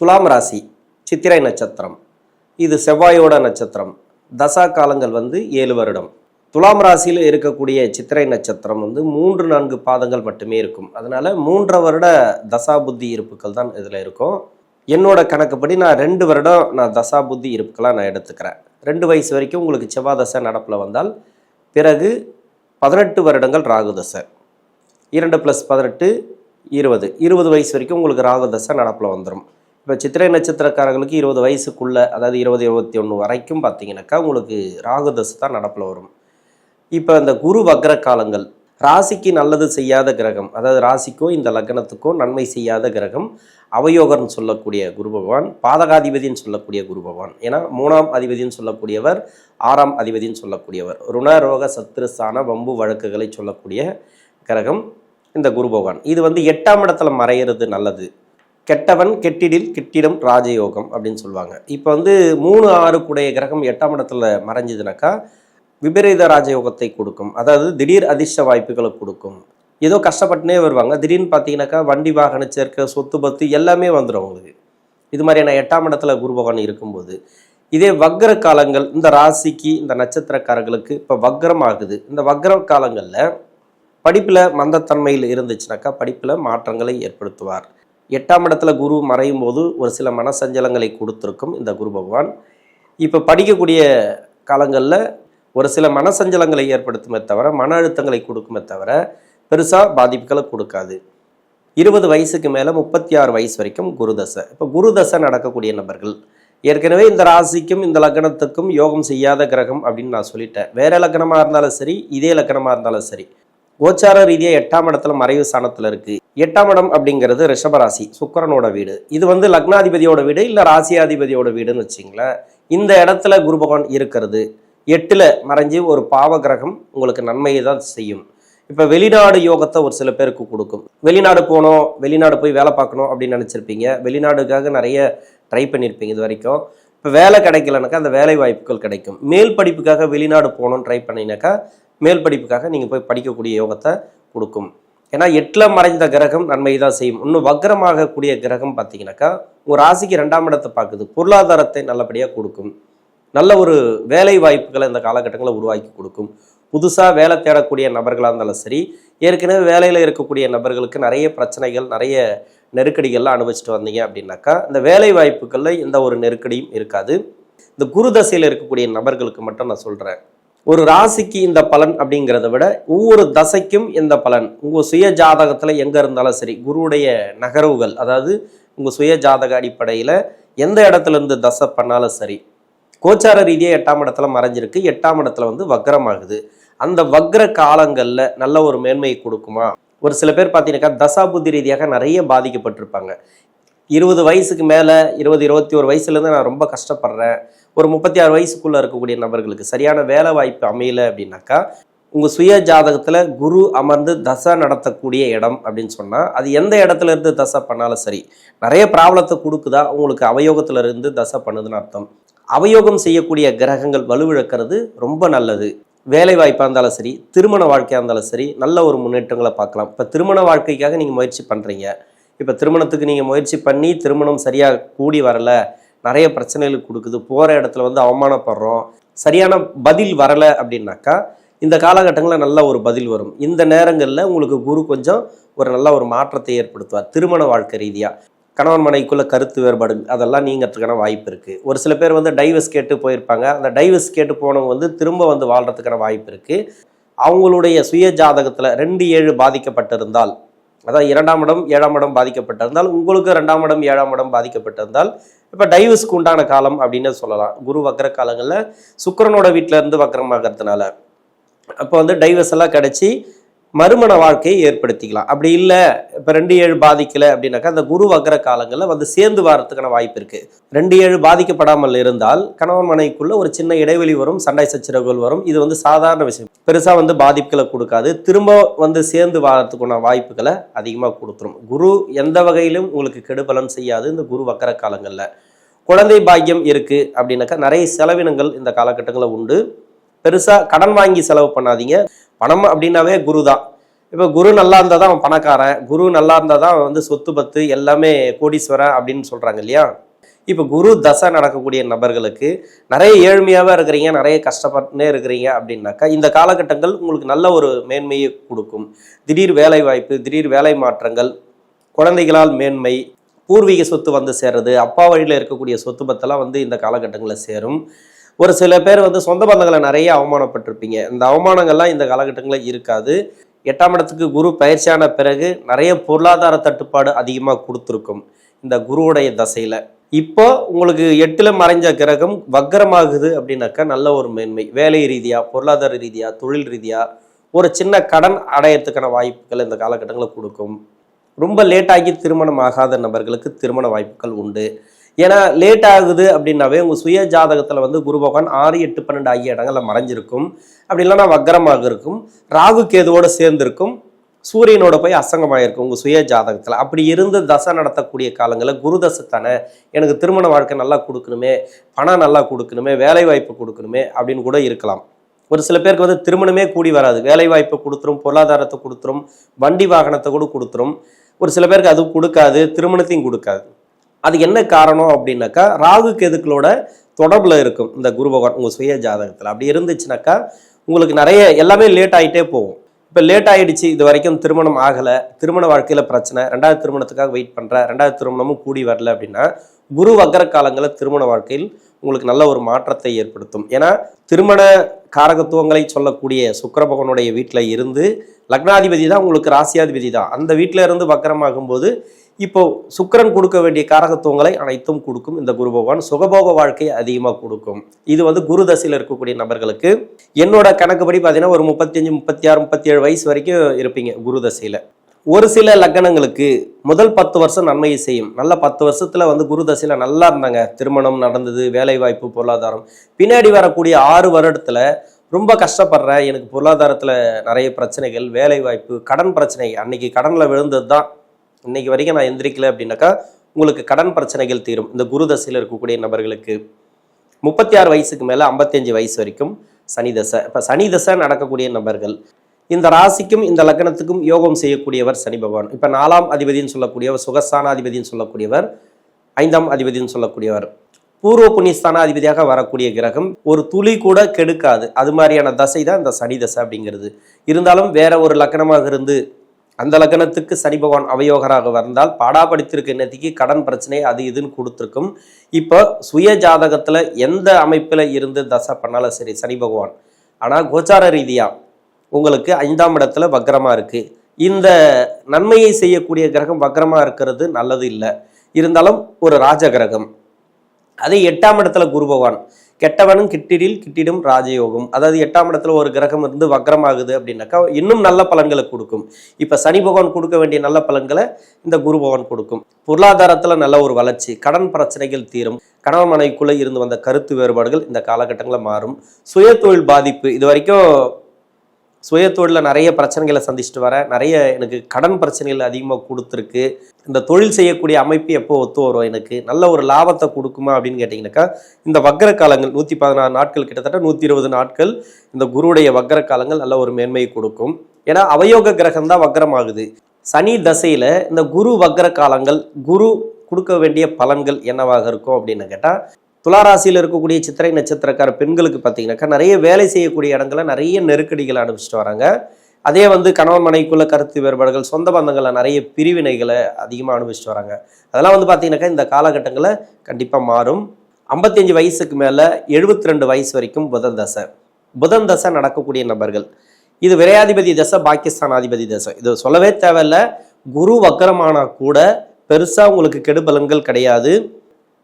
துலாம் ராசி சித்திரை நட்சத்திரம். இது செவ்வாயோட நட்சத்திரம். தசா காலங்கள் வந்து ஏழு வருடம். துலாம் ராசியில் இருக்கக்கூடிய சித்திரை நட்சத்திரம் வந்து மூன்று நான்கு பாதங்கள் மட்டுமே இருக்கும். அதனால் மூன்றரை வருட தசா புத்தி இருப்புகள் தான் இதில் இருக்கும். என்னோட கணக்குப்படி நான் ரெண்டு வருடம் நான் தசா புத்தி இருப்புக்கெல்லாம் நான் எடுத்துக்கிறேன். ரெண்டு வயசு வரைக்கும் உங்களுக்கு செவ்வாய் தசை நடப்பில் வந்தால் பிறகு பதினெட்டு வருடங்கள் ராகு தசை இரண்டு ப்ளஸ் பதினெட்டு இருபது. இருபது வயசு வரைக்கும் உங்களுக்கு ராகு தசை நடப்பில் வந்துடும் இப்போ சித்திரை நட்சத்திரக்காரர்களுக்கு இருபது வயசுக்குள்ளே அதாவது இருபது இருபத்தி ஒன்று வரைக்கும் பார்த்தீங்கன்னாக்கா உங்களுக்கு ராகு தசை தான் நடப்பில் வரும். இப்போ அந்த குரு வக்ர காலங்கள் ராசிக்கு நல்லது செய்யாத கிரகம் அதாவது ராசிக்கோ இந்த லக்னத்துக்கோ நன்மை செய்யாத கிரகம் அவயோகர்னு சொல்லக்கூடிய குரு பகவான் பாதகாதிபதின்னு சொல்லக்கூடிய குரு பகவான். ஏன்னா மூணாம் அதிபதின்னு சொல்லக்கூடியவர் ஆறாம் அதிபதின்னு சொல்லக்கூடியவர். ருணரோக சத்ருஸ்தான வம்பு வழக்குகளை சொல்லக்கூடிய கிரகம் இந்த குரு பகவான். இது வந்து எட்டாம் இடத்துல மறையிறது நல்லது. கெட்டவன் கெட்டிடில் கெட்டிடம் ராஜயோகம் அப்படின்னு சொல்லுவாங்க. இப்போ வந்து மூணு ஆறு கூடைய கிரகம் எட்டாம் இடத்துல மறைஞ்சதுனாக்கா விபரீத ராஜயோகத்தை கொடுக்கும். அதாவது திடீர் அதிர்ஷ்ட வாய்ப்புகளை கொடுக்கும். ஏதோ கஷ்டப்பட்டுனே வருவாங்க. திடீர்னு பார்த்தீங்கன்னாக்கா வண்டி வாகன சேர்க்கை சொத்து பத்து எல்லாமே வந்துடும் அவங்களுக்கு. இது மாதிரியான எட்டாம் இடத்துல குரு பகவான் இருக்கும்போது. இதே வக்ர காலங்கள் இந்த ராசிக்கு இந்த நட்சத்திரக்காரர்களுக்கு இப்போ வக்ரம் ஆகுது. இந்த வக்ர காலங்களில் படிப்பில் மந்தத்தன்மையில் இருந்துச்சுனாக்கா படிப்பில் மாற்றங்களை ஏற்படுத்துவார். எட்டாம் இடத்துல குரு மறையும் போது ஒரு சில மனசஞ்சலங்களை கொடுத்துருக்கும் இந்த குரு பகவான். இப்போ படிக்கக்கூடிய காலங்களில் ஒரு சில மனசஞ்சலங்களை ஏற்படுத்துமே தவிர மன அழுத்தங்களை கொடுக்குமே தவிர பெருசாக பாதிப்புகளை கொடுக்காது. இருபது வயசுக்கு மேலே முப்பத்தி ஆறு வயசு வரைக்கும் குருதசை இப்போ குருதசை நடக்கக்கூடிய நபர்கள் ஏற்கனவே இந்த ராசிக்கும் இந்த லக்னத்துக்கும் யோகம் செய்யாத கிரகம் அப்படின்னு நான் சொல்லிட்டேன். வேற லக்னமாக இருந்தாலும் சரி இதே லக்னமாக இருந்தாலும் சரி கோச்சார ரீதியாக எட்டாம் இடத்துல மறைவு ஸ்தானத்தில் இருக்கு. எட்டாம் இடம் அப்படிங்கிறது ரிஷபராசி சுக்கரனோட வீடு. இது வந்து லக்னாதிபதியோட வீடு இல்லை ராசியாதிபதியோட வீடுன்னு வச்சிங்களேன் இந்த இடத்துல குரு பகவான் இருக்கிறது. எட்டில் மறைஞ்சு ஒரு பாவ கிரகம் உங்களுக்கு நன்மையை தான் செய்யும். இப்போ வெளிநாடு யோகத்தை ஒரு சில பேருக்கு கொடுக்கும். வெளிநாடு போகணும் வெளிநாடு போய் வேலை பார்க்கணும் அப்படின்னு நினச்சிருப்பீங்க. வெளிநாடுக்காக நிறைய ட்ரை பண்ணியிருப்பீங்க இது வரைக்கும். இப்போ வேலை கிடைக்கலனாக்கா அந்த வேலை வாய்ப்புகள் கிடைக்கும். மேல் படிப்புக்காக வெளிநாடு போகணும்னு ட்ரை பண்ணினாக்கா மேல் படிப்புக்காக நீங்கள் போய் படிக்கக்கூடிய யோகத்தை கொடுக்கும். ஏன்னா எட்டில் மறைந்த கிரகம் நன்மை தான் செய்யும். இன்னும் வக்கரமாகக்கூடிய கிரகம் பார்த்தீங்கன்னாக்கா உங்கள் ராசிக்கு ரெண்டாம் இடத்தை பார்க்குது. பொருளாதாரத்தை நல்லபடியாக கொடுக்கும். நல்ல ஒரு வேலை வாய்ப்புகளை இந்த காலகட்டங்களில் உருவாக்கி கொடுக்கும். புதுசாக வேலை தேடக்கூடிய நபர்களாக இருந்தாலும் சரி ஏற்கனவே வேலையில் இருக்கக்கூடிய நபர்களுக்கு நிறைய பிரச்சனைகள் நிறைய நெருக்கடிகள்லாம் அனுபவிச்சுட்டு வந்தீங்க அப்படின்னாக்கா இந்த வேலை வாய்ப்புகளில் எந்த ஒரு நெருக்கடியும் இருக்காது. இந்த குரு தசையில் இருக்கக்கூடிய நபர்களுக்கு மட்டும் நான் சொல்கிறேன் ஒரு ராசிக்கு இந்த பலன் அப்படிங்கிறத விட ஒவ்வொரு தசைக்கும் இந்த பலன். உங்கள் சுய ஜாதகத்தில் எங்கே இருந்தாலும் சரி குருவுடைய நகர்வுகள் அதாவது உங்கள் சுய ஜாதக அடிப்படையில் எந்த இடத்துல இருந்து தசை பண்ணாலும் சரி கோச்சார ரீதியாக எட்டாம் இடத்துல மறைஞ்சிருக்கு. எட்டாம் இடத்துல வந்து வக்ரமாகுது. அந்த வக்ர காலங்களில் நல்ல ஒரு மேன்மையை கொடுக்குமா? ஒரு சில பேர் பார்த்தீங்கன்னாக்கா தசாபுத்தி ரீதியாக நிறைய பாதிக்கப்பட்டிருப்பாங்க. இருபது வயசுக்கு மேலே இருபது இருபத்தி ஒரு வயசுலேருந்து நான் ரொம்ப கஷ்டப்படுறேன். ஒரு முப்பத்தி ஆறு வயசுக்குள்ளே இருக்கக்கூடிய நபர்களுக்கு சரியான வேலை வாய்ப்பு அமையல அப்படின்னாக்கா உங்கள் சுய ஜாதகத்தில் குரு அமர்ந்து தசை நடத்தக்கூடிய இடம் அப்படின்னு சொன்னால் அது எந்த இடத்துல இருந்து தசை பண்ணாலும் சரி நிறைய ப்ராப்ளத்தை கொடுக்குதா? உங்களுக்கு அவயோகத்துல இருந்து தசை பண்ணுதுன்னு அர்த்தம். அவயோகம் செய்யக்கூடிய கிரகங்கள் வலுவிழக்கிறது ரொம்ப நல்லது. வேலை வாய்ப்பாக இருந்தாலும் சரி திருமண வாழ்க்கையாக இருந்தாலும் சரி நல்ல ஒரு முன்னேற்றங்களை பார்க்கலாம். இப்போ திருமண வாழ்க்கைக்காக நீங்கள் முயற்சி பண்ணுறீங்க இப்போ திருமணத்துக்கு நீங்கள் முயற்சி பண்ணி திருமணம் சரியாக கூடி வரல நிறைய பிரச்சனைகள் கொடுக்குது. போகிற இடத்துல வந்து அவமானப்படுறோம். சரியான பதில் வரலை அப்படின்னாக்கா இந்த காலகட்டங்களில் நல்ல ஒரு பதில் வரும். இந்த நேரங்களில் உங்களுக்கு குரு கொஞ்சம் ஒரு நல்ல ஒரு மாற்றத்தை ஏற்படுத்துவார். திருமண வாழ்க்கை ரீதியாக கணவன் மனைக்குள்ளே கருத்து வேறுபாடு அதெல்லாம் நீங்கிறதுக்கான வாய்ப்பு இருக்குது ஒரு சில பேர் வந்து டைவர்ஸ் கேட்டு போயிருப்பாங்க. அந்த டைவர்ஸ் கேட்டு போனவங்க வந்து திரும்ப வந்து வாழ்கிறதுக்கான வாய்ப்பு இருக்குது அவங்களுடைய சுய ஜாதகத்தில் ரெண்டு ஏழு பாதிக்கப்பட்டிருந்தால் அதாவது இரண்டாம் இடம் ஏழாம் இடம் பாதிக்கப்பட்டிருந்தால் உங்களுக்கு ரெண்டாம் இடம் ஏழாம் இடம் பாதிக்கப்பட்டிருந்தால் இப்போ டைவர்ஸ்க்கு உண்டான காலம் அப்படின்னு சொல்லலாம். குரு வக்கர காலங்களில் சுக்கரனோட வீட்டிலேருந்து இருந்து அப்போ வந்து டைவர்ஸ் எல்லாம் கிடச்சி மறுமண வாழ்க்கையை ஏற்படுத்திக்கலாம். அப்படி இல்லை இப்போ ரெண்டு ஏழு பாதிக்கலை அப்படின்னாக்கா அந்த குரு வக்ர காலங்களில் வந்து சேர்ந்து வரதுக்கான வாய்ப்பு இருக்குது ரெண்டு ஏழு பாதிக்கப்படாமல் இருந்தால் கணவன் மனைக்குள்ளே ஒரு சின்ன இடைவெளி வரும் சண்டை சச்சரவுகள் வரும். இது வந்து சாதாரண விஷயம். பெருசாக வந்து பாதிப்புகளை கொடுக்காது. திரும்ப வந்து சேர்ந்து வாழறதுக்கான வாய்ப்புகளை அதிகமாக கொடுத்துரும். குரு எந்த வகையிலும் உங்களுக்கு கெடுபலன் செய்யாது இந்த குரு வக்கர காலங்களில். குழந்தை பாக்கியம் இருக்குது அப்படின்னாக்கா நிறைய செலவினங்கள் இந்த காலகட்டங்களில் உண்டு. பெருசாக கடன் வாங்கி செலவு பண்ணாதீங்க. பணம் அப்படின்னாவே குரு தான் இப்போ குரு நல்லா இருந்தால் தான் அவன் பணக்காரன். குரு நல்லா இருந்தால் தான் வந்து சொத்து பத்து எல்லாமே கோடீஸ்வரன் அப்படின்னு சொல்கிறாங்க இல்லையா? இப்போ குரு தசை நடக்கக்கூடிய நபர்களுக்கு நிறைய ஏழ்மையாகவே இருக்கிறீங்க நிறைய கஷ்டப்பட்டுனே இருக்கிறீங்க அப்படின்னாக்கா இந்த காலகட்டங்கள் உங்களுக்கு நல்ல ஒரு மேன்மையை கொடுக்கும். திடீர் வேலை வாய்ப்பு திடீர் வேலை மாற்றங்கள் குழந்தைகளால் மேன்மை பூர்வீக சொத்து வந்து சேர்றது அப்பா வழியில் இருக்கக்கூடிய சொத்து பத்தெல்லாம் வந்து இந்த காலகட்டங்களில் சேரும். ஒரு சில பேர் வந்து சொந்த பந்தங்களை நிறைய அவமானப்பட்டிருப்பீங்க. இந்த அவமானங்கள்லாம் இந்த காலகட்டங்களில் இருக்காது. எட்டாம் இடத்துக்கு குரு பயிற்சியான பிறகு நிறைய பொருளாதார தட்டுப்பாடு அதிகமாக கொடுத்துருக்கும் இந்த குருவுடைய தசையில். இப்போ உங்களுக்கு எட்டில் மறைஞ்ச கிரகம் வக்கரமாகுது அப்படின்னாக்கா நல்ல ஒரு மேன்மை. வேலை ரீதியாக பொருளாதார ரீதியாக தொழில் ரீதியாக ஒரு சின்ன கடன் அடையறதுக்கான வாய்ப்புகள் இந்த காலகட்டங்களில் கொடுக்கும். ரொம்ப லேட்டாகி திருமணம் ஆகாத நபர்களுக்கு திருமண வாய்ப்புகள் உண்டு. ஏன்னா லேட் ஆகுது அப்படின்னாவே உங்கள் சுய ஜாதகத்தில் வந்து குரு பகவான் ஆறு எட்டு பன்னெண்டு ஆகிய இடங்கள்ல மறைஞ்சிருக்கும். அப்படி இல்லைன்னா வக்கரமாக இருக்கும். ராகு கேதுவோடு சேர்ந்திருக்கும். சூரியனோட போய் அசங்கமாயிருக்கும் உங்கள் சுய ஜாதகத்தில். அப்படி இருந்து தசை நடத்தக்கூடிய காலங்களில் குரு தசை தானே. எனக்கு திருமண வாழ்க்கை நல்லா கொடுக்கணுமே பணம் நல்லா கொடுக்கணுமே வேலை வாய்ப்பு கொடுக்கணுமே அப்படின்னு கூட இருக்கலாம். ஒரு சில பேருக்கு வந்து திருமணமே கூடி வராது. வேலை வாய்ப்பு கொடுத்துரும் பொருளாதாரத்தை கொடுத்துரும் வண்டி வாகனத்தை கூட கொடுத்துரும். ஒரு சில பேருக்கு அது கொடுக்காது திருமணத்தையும் கொடுக்காது. அது என்ன காரணம் அப்படின்னாக்கா ராகு கேதுக்களோட தொடர்பில் இருக்கும் இந்த குரு பகவான் உங்கள் சுய ஜாதகத்தில். அப்படி இருந்துச்சுனாக்கா உங்களுக்கு நிறைய எல்லாமே லேட் ஆகிட்டே போகும். இப்போ லேட் ஆகிடுச்சு இது வரைக்கும் திருமணம் ஆகலை திருமண வாழ்க்கையில் பிரச்சனை ரெண்டாவது திருமணத்துக்காக வெயிட் பண்ணுற ரெண்டாவது திருமணமும் கூடி வரல அப்படின்னா குரு வக்கர காலங்களில் திருமண வாழ்க்கையில் உங்களுக்கு நல்ல ஒரு மாற்றத்தை ஏற்படுத்தும். ஏன்னா திருமண காரகத்துவங்களை சொல்லக்கூடிய சுக்கர பகவனுடைய வீட்டில் இருந்து லக்னாதிபதி தான் உங்களுக்கு ராசியாதிபதி தான். அந்த வீட்டில் இருந்து வக்கரமாகும்போது இப்போ சுக்கரன் கொடுக்க வேண்டிய காரகத்துவங்களை அனைத்தும் கொடுக்கும். இந்த குரு பகவான் சுகபோக வாழ்க்கையை அதிகமாக கொடுக்கும். இது வந்து குரு தசையில் இருக்கக்கூடிய நபர்களுக்கு என்னோட கணக்குப்படி பார்த்தீங்கன்னா ஒரு முப்பத்தஞ்சு முப்பத்தி ஆறு முப்பத்தி ஏழு வயசு வரைக்கும் இருப்பீங்க குரு தசையில். ஒரு சில லக்கணங்களுக்கு முதல் பத்து வருஷம் நன்மையை செய்யும். நல்ல பத்து வருஷத்துல வந்து குரு தசையில நல்லா இருந்தாங்க. திருமணம் நடந்தது வேலை வாய்ப்பு பொருளாதாரம். பின்னாடி வரக்கூடிய ஆறு வருடத்துல ரொம்ப கஷ்டப்படுறேன் எனக்கு பொருளாதாரத்துல நிறைய பிரச்சனைகள் வேலை வாய்ப்பு கடன் பிரச்சனை. அன்னைக்கு கடன்ல விழுந்தது தான் இன்னைக்கு வரைக்கும் நான் எந்திரிக்கல அப்படின்னாக்கா உங்களுக்கு கடன் பிரச்சனைகள் தீரும். இந்த குரு தசையில் இருக்கக்கூடிய நபர்களுக்கு முப்பத்தி ஆறு வயசுக்கு மேலே ஐம்பத்தஞ்சு வயசு வரைக்கும் சனி தசை. இப்போ சனி தசை நடக்கக்கூடிய நபர்கள் இந்த ராசிக்கும் இந்த லக்னத்துக்கும் யோகம் செய்யக்கூடியவர் சனி பகவான். இப்போ நாலாம் அதிபதினு சொல்லக்கூடியவர் சுகஸ்தான அதிபதினு சொல்லக்கூடியவர் ஐந்தாம் அதிபதினு சொல்லக்கூடியவர். பூர்வ புண்ணியஸ்தானாதிபதியாக வரக்கூடிய கிரகம் ஒரு துளி கூட கெடுக்காது. அது மாதிரியான தசை தான் இந்த சனி தசை அப்படிங்கிறது. இருந்தாலும் வேற ஒரு லக்கணமாக இருந்து அந்த லக்னத்துக்கு சனி பகவான் அவயோகராக வந்தால் பாடாப்படுத்திருக்க நேத்திக்கு கடன் பிரச்சனை அது இதுன்னு கொடுத்துருக்கும். இப்போ சுய ஜாதகத்தில் எந்த அமைப்பில் இருந்து தசை பண்ணாலும் சரி சனி பகவான். ஆனால் கோச்சார ரீதியாக உங்களுக்கு ஐந்தாம் இடத்துல வக்ரமாக இருக்குது இந்த நன்மையை செய்யக்கூடிய கிரகம் வக்ரமாக இருக்கிறது நல்லது இல்லை. இருந்தாலும் ஒரு ராஜ கிரகம். அதே எட்டாம் இடத்துல குரு பகவான். கெட்டவனும் கிட்டிடில் கிட்டிடும் ராஜயோகம். அதாவது எட்டாம் இடத்துல ஒரு கிரகம் இருந்து வக்ரமாகுது அப்படின்னாக்கா இன்னும் நல்ல பலன்களை கொடுக்கும். இப்போ சனி பகவான் கொடுக்க வேண்டிய நல்ல பலன்களை இந்த குரு பகவான் கொடுக்கும். பொருளாதாரத்தில் நல்ல ஒரு வளர்ச்சி கடன் பிரச்சனைகள் தீரும் கணவன் மனைவிக்குள்ளே இருந்து வந்த கருத்து வேறுபாடுகள் இந்த காலகட்டங்களில் மாறும். சுய தொழில் பாதிப்பு இது வரைக்கும் சுய தொழிலில் நிறைய பிரச்சனைகளை சந்திச்சுட்டு வரேன் நிறைய எனக்கு கடன் பிரச்சனைகள் அதிகமாக கொடுத்துருக்கு. இந்த தொழில் செய்யக்கூடிய அமைப்பு எப்போ ஒத்து வரும் எனக்கு? நல்ல ஒரு லாபத்தை கொடுக்குமா அப்படின்னு கேட்டிங்கனாக்கா இந்த வக்கர காலங்கள் நூற்றி பதினாறு நாட்கள் கிட்டத்தட்ட நூற்றி இருபது நாட்கள் இந்த குருவுடைய வக்கர காலங்கள் நல்ல ஒரு மேன்மையை கொடுக்கும். ஏன்னா அவயோக கிரகம் தான் வக்கரமாகுது சனி தசையில் இந்த குரு வக்கர காலங்கள் குரு கொடுக்க வேண்டிய பலன்கள் என்னவாக இருக்கும் அப்படின்னு கேட்டால் துளாராசியில் இருக்கக்கூடிய சித்திரை நட்சத்திரக்கார பெண்களுக்கு பார்த்தீங்கன்னாக்கா நிறைய வேலை செய்யக்கூடிய இடங்கள நிறைய நெருக்கடிகளை அனுபவிச்சுட்டு வராங்க. அதே வந்து கணவன் மனைக்குள்ள கருத்து வேறுபாடுகள் சொந்த பந்தங்களில் நிறைய பிரிவினைகளை அதிகமாக அனுபவிச்சுட்டு வராங்க. அதெல்லாம் வந்து பார்த்தீங்கன்னாக்கா இந்த காலகட்டங்களில் கண்டிப்பாக மாறும். ஐம்பத்தஞ்சு வயசுக்கு மேலே எழுபத்தி ரெண்டு வயசு வரைக்கும் புதன் தசை. புதன் தசை நடக்கக்கூடிய நபர்கள். இது விரையாதிபதி தசை பாகிஸ்தான் அதிபதி தசை. இது சொல்லவே தேவையில்ல. குரு வக்கரமானா கூட பெருசாக உங்களுக்கு கெடுபலன்கள் கிடையாது.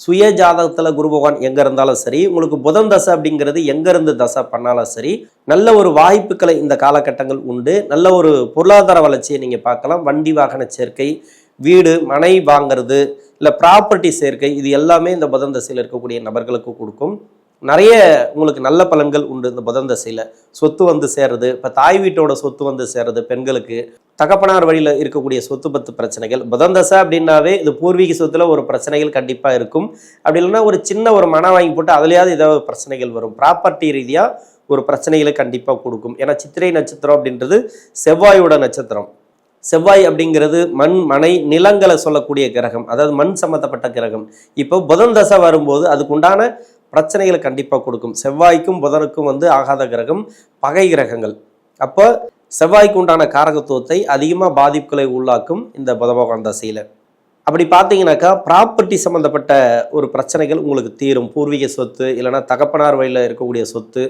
சுய ஜாதகத்தில் குரு பகவான் எங்கே இருந்தாலும் சரி உங்களுக்கு புதன் தசை அப்படிங்கிறது எங்கேருந்து தசை பண்ணாலும் சரி நல்ல ஒரு வாய்ப்புகளை இந்த காலகட்டங்கள் உண்டு. நல்ல ஒரு பொருளாதார வளர்ச்சியை நீங்கள் பார்க்கலாம். வண்டி வாகன சேர்க்கை வீடு மனை வாங்குறது இல்லை ப்ராப்பர்ட்டி சேர்க்கை இது எல்லாமே இந்த புதன் தசையில் இருக்கக்கூடிய நபர்களுக்கு கொடுக்கும். நிறைய உங்களுக்கு நல்ல பலன்கள் உண்டு இந்த புதன் தசையில். சொத்து வந்து சேர்றது இப்போ தாய் வீட்டோட சொத்து வந்து சேர்றது பெண்களுக்கு. தகப்பனார் வழியில் இருக்கக்கூடிய சொத்து பத்து பிரச்சனைகள். புதன் தசை அப்படின்னாவே இது பூர்வீக சொத்துல ஒரு பிரச்சனைகள் கண்டிப்பாக இருக்கும். அப்படி இல்லைன்னா ஒரு சின்ன ஒரு மனம் வாங்கி போட்டு அதுலேயாவது ஏதாவது ஒரு பிரச்சனைகள் வரும். ப்ராப்பர்ட்டி ரீதியாக ஒரு பிரச்சனைகளை கண்டிப்பாக கொடுக்கும். ஏன்னா சித்திரை நட்சத்திரம் அப்படின்றது செவ்வாயோட நட்சத்திரம். செவ்வாய் அப்படிங்கிறது மண் மனை நிலங்களை சொல்லக்கூடிய கிரகம். அதாவது மண் சம்மந்தப்பட்ட கிரகம். இப்போ புதன் தசை வரும்போது அதுக்கு உண்டான பிரச்சனைகளை கண்டிப்பாக கொடுக்கும். செவ்வாய்க்கும் புதனுக்கும் வந்து ஆகாத கிரகம் பகை கிரகங்கள். அப்போ செவ்வாய்க்கு உண்டான காரகத்துவத்தை அதிகமாக பாதிப்புகளை உள்ளாக்கும் இந்த புத பகவான் தசையில். அப்படி பார்த்தீங்கன்னாக்கா ப்ராப்பர்ட்டி சம்மந்தப்பட்ட ஒரு பிரச்சனைகள் உங்களுக்கு தீரும். பூர்வீக சொத்து இல்லைன்னா தகப்பனார் வழியில் இருக்கக்கூடிய சொத்து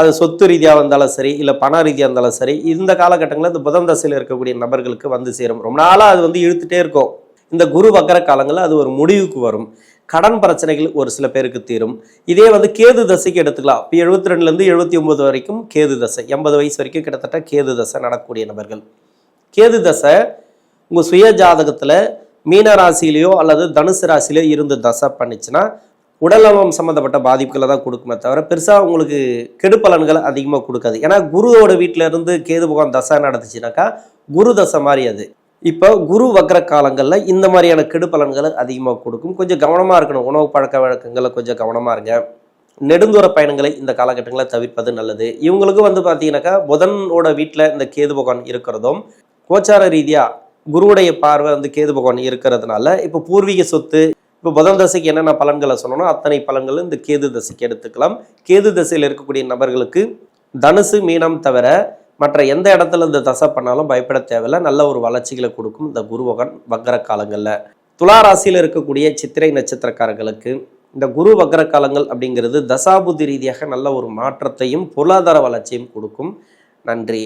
அது சொத்து ரீதியாக இருந்தாலும் சரி இல்லை பண ரீதியாக இருந்தாலும் சரி இந்த காலகட்டங்களில் இந்த புதன் தசையில் இருக்கக்கூடிய நபர்களுக்கு வந்து சேரும். ரொம்ப நாளாக அது வந்து இழுத்துட்டே இருக்கும். இந்த குரு வக்கர காலங்களில் அது ஒரு முடிவுக்கு வரும். கடன் பிரச்சனைகள் ஒரு சில பேருக்கு தீரும். இதே வந்து கேது தசைக்கு எடுத்துக்கலாம். இப்போ எழுபத்தி ரெண்டுலேருந்து எழுபத்தி ஒன்பது வரைக்கும் கேது தசை. எண்பது வயசு வரைக்கும் கிட்டத்தட்ட கேது தசை நடக்கக்கூடிய நபர்கள். கேது தசை உங்கள் சுய ஜாதகத்தில் மீன ராசியிலையோ அல்லது தனுசு ராசியிலையோ இருந்து தசை பண்ணிச்சுன்னா உடல்நலம் சம்மந்தப்பட்ட பாதிப்புகளை தான் கொடுக்குமே தவிர பெருசாக உங்களுக்கு கெடுபலன்கள் அதிகமாக கொடுக்காது. ஏன்னா குருவோட வீட்டில் இருந்து கேது பகவான் தசை நடந்துச்சுனாக்கா குரு தசை மாதிரி அது. இப்போ குரு வக்ர காலங்களில் இந்த மாதிரியான கெடுபலன்களை அதிகமாக கொடுக்கும். கொஞ்சம் கவனமாக இருக்கணும். உணவு பழக்க வழக்கங்களை கொஞ்சம் கவனமாக இருங்க. நெடுந்தூர பயணங்களை இந்த காலகட்டங்களில் தவிர்ப்பது நல்லது. இவங்களுக்கும் வந்து பார்த்தீங்கன்னாக்கா புதனோட வீட்டில் இந்த கேது பகவான் இருக்கிறதும் கோச்சார ரீதியாக குருவுடைய பார்வை வந்து கேது பகவான் இருக்கிறதுனால இப்போ பூர்வீக சொத்து இப்போ புதன் தசைக்கு என்னென்ன பலன்களை சொன்னோம் அத்தனை பலன்களும் இந்த கேது தசைக்கு எடுத்துக்கலாம். கேது தசையில் இருக்கக்கூடிய நபர்களுக்கு தனுசு மீனம் தவிர மற்ற எந்த இடத்துல இந்த தசை பண்ணாலும் பயப்பட தேவையில்ல. நல்ல ஒரு வளர்ச்சிகளை கொடுக்கும் இந்த குருவகன் வக்கர காலங்களில். துலா ராசியில் இருக்கக்கூடிய சித்திரை நட்சத்திரக்காரர்களுக்கு இந்த குரு வக்கர காலங்கள் அப்படிங்கிறது தசாபுத்தி ரீதியாக நல்ல ஒரு மாற்றத்தையும் பொருளாதார வளர்ச்சியும் கொடுக்கும். நன்றி.